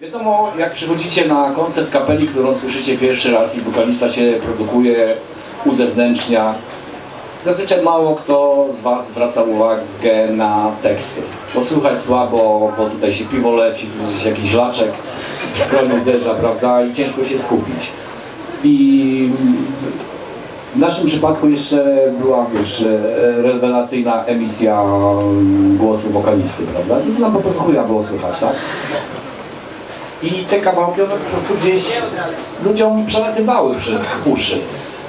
Wiadomo, jak przychodzicie na koncert kapeli, którą słyszycie pierwszy raz i wokalista się produkuje, uzewnętrznia, zazwyczaj mało kto z Was zwraca uwagę na teksty. Bo słychać słabo, bo tutaj się piwo leci, tu gdzieś jakiś laczek skroń uderza, prawda, i ciężko się skupić. I w naszym przypadku jeszcze była, e, rewelacyjna emisja głosu wokalisty, prawda? Więc nam po prostu chuja było słychać, tak? I te kawałki one po prostu gdzieś ludziom przelatywały przez uszy.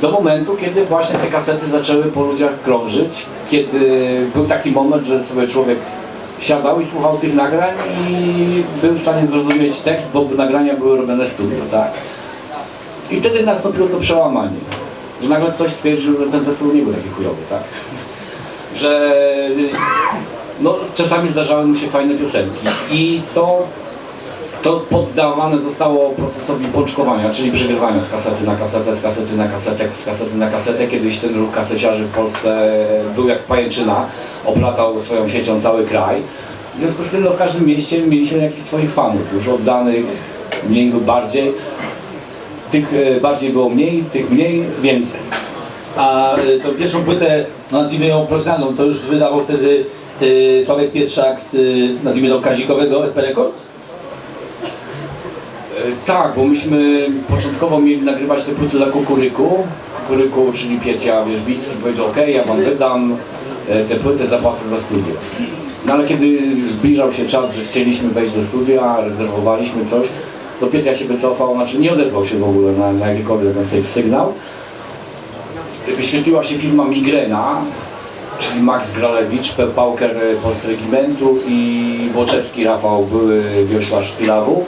Do momentu, kiedy właśnie te kasety zaczęły po ludziach krążyć, kiedy był taki moment, że sobie człowiek siadał i słuchał tych nagrań i był w stanie zrozumieć tekst, bo nagrania były robione w studio, tak? I wtedy nastąpiło to przełamanie, że nagle ktoś stwierdził, że ten zespół nie był taki chujowy, tak? Że no, czasami zdarzały mu się fajne piosenki i to to poddawane zostało procesowi pączkowania, czyli przegrywania z kasety na kasetę, z kasety na kasetę, z kasety na kasetę. Kiedyś ten ruch kaseciarzy w Polsce był jak pajęczyna, oplatał swoją siecią cały kraj. W związku z tym no, w każdym mieście mieliśmy jakichś swoich fanów, już oddanych mniej lub bardziej. Tych e, bardziej było mniej, tych mniej więcej. A y, tą pierwszą płytę, no, nazwijmy ją profesjonalną, to już wydawał wtedy y, Sławek Pietrzak z, nazwijmy to, Kazikowego SP Records? E, Tak, bo myśmy początkowo mieli nagrywać te płyty dla Kukuryku. Kukuryku, czyli Piecia Wierzbicki powiedział, ok, ja wam wydam e, te płyty, zapłacę za studio. No ale kiedy zbliżał się czas, że chcieliśmy wejść do studia, rezerwowaliśmy coś, to Pietia się wycofał, znaczy nie odezwał się w ogóle na, na jakikolwiek ten sygnał. Wyświetliła się firma Migrena, czyli Max Gralewicz, Pep Pauker Post Regimentu i Włoczewski Rafał, były wioślarz Stilawu.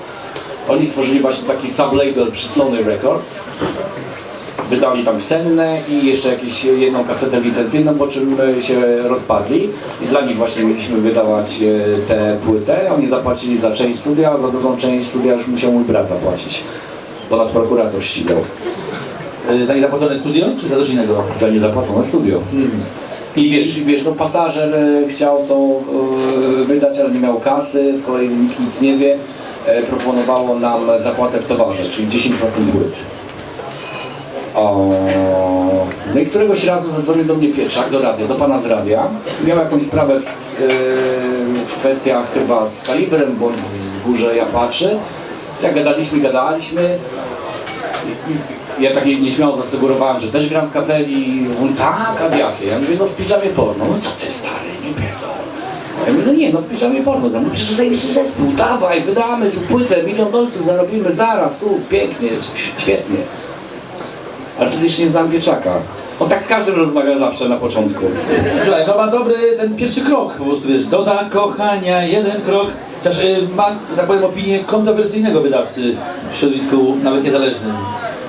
Oni stworzyli właśnie taki sublabel przy Sony Records. Wydali tam senne i jeszcze jakąś jedną kasetę licencyjną, po czym e, się rozpadli. I dla nich właśnie mieliśmy wydawać e, tę płytę. Oni zapłacili za część studia, a za drugą część studia już musiał mój brat zapłacić. Bo nas prokurator ścigał. Y, za niezapłacone studio, czy za coś innego? Za niezapłacone studio. I wiesz, i wiesz, no pasażer e, chciał to e, wydać, ale nie miał kasy, z kolei nikt nic nie wie. E, proponowało nam zapłatę w towarze, czyli 10% płyt. O, no i któregoś razu zadzwonił do mnie Pietrzak, do radia, do pana z radia. Miał jakąś sprawę w, e, w kwestiach chyba z kalibrem bądź z górze Japaczy. Jak gadaliśmy, gadaliśmy. Ja tak nie- nieśmiało zasugerowałem, że też gram w kapeli. On tak, a w jakie? Ja mówię, no w piżamie porno. No co ty stary, nie pierdol. Ja mówię, no nie, no piżamie porno. No przecież zajebisty zespół, dawaj, wydamy płytę, milion dolców zarobimy zaraz, tu, pięknie, świetnie. Ale wtedy jeszcze nie znam Pieczaka. On tak z każdym rozmawia zawsze na początku. Słuchaj, no ma dobry ten pierwszy krok, po prostu wiesz, do zakochania, jeden krok. Chociaż y, ma, że tak powiem, opinię kontrowersyjnego wydawcy w środowisku nawet niezależnym.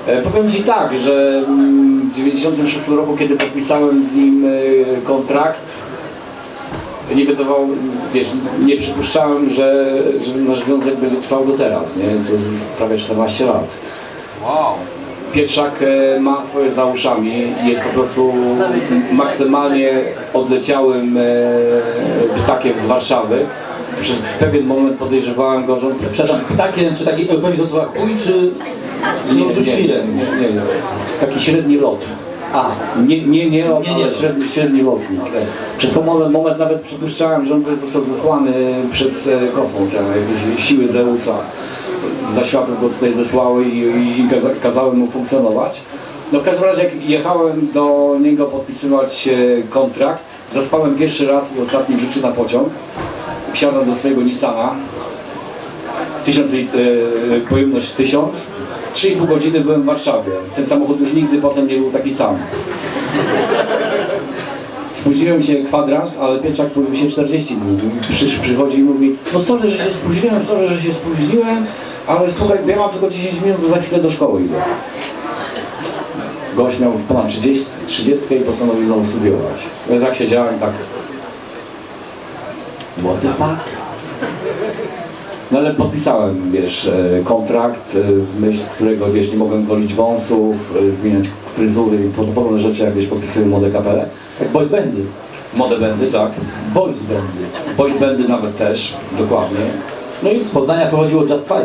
E, Powiem Ci tak, że mm, w 96 roku, kiedy podpisałem z nim e, kontrakt, nie wydawało, wiesz, nie przypuszczałem, że, że nasz związek będzie trwał do teraz, nie? To już prawie 14 lat. Wow. Pietrzak e, ma swoje za uszami, jest po prostu maksymalnie odleciałym e, ptakiem z Warszawy. Przez pewien moment podejrzewałem go, że on Przepraszam, ptakiem, czy taki, powiedz to słowa kuj, czy nie, nie, nie, nie, nie. Taki średni lot. A, Nie, nie, nie, Nie, nie. średni, średni lotnik. Przez to moment, nawet przypuszczałem, że on został zesłany przez e, kosmos, jak jakieś siły Zeusa za światło go tutaj zesłały i, i kaza, kazały mu funkcjonować. No w każdym razie jak jechałem do niego podpisywać e, kontrakt, zaspałem pierwszy raz i ostatni w życiu na pociąg. Wsiadłem do swojego Nissana, tysiąc, e, pojemność 1000. 3,5 godziny byłem w Warszawie. Ten samochód już nigdy potem nie był taki sam. Spóźniłem się kwadrans, ale Pietrzak spóźnił się 40 minut. Przysz, przychodzi i mówi, no sorry, że się spóźniłem, sorry, że się spóźniłem, ale słuchaj, ja mam tylko 10 minut, bo za chwilę do szkoły idę. Gość miał ponad 30, 30 i postanowił znowu studiować. Ja tak siedziałem, tak... What the fuck? No ale podpisałem, wiesz, e, kontrakt, e, w myśl którego, wiesz, nie mogłem golić wąsów, e, zmieniać fryzury i pod- podobne rzeczy, jak wiesz, podpisuję młode kapele. jak boys bandy. Młode bendy, tak. Boys bandy. Boys bendy nawet też, dokładnie. No i z Poznania pochodziło Just Five.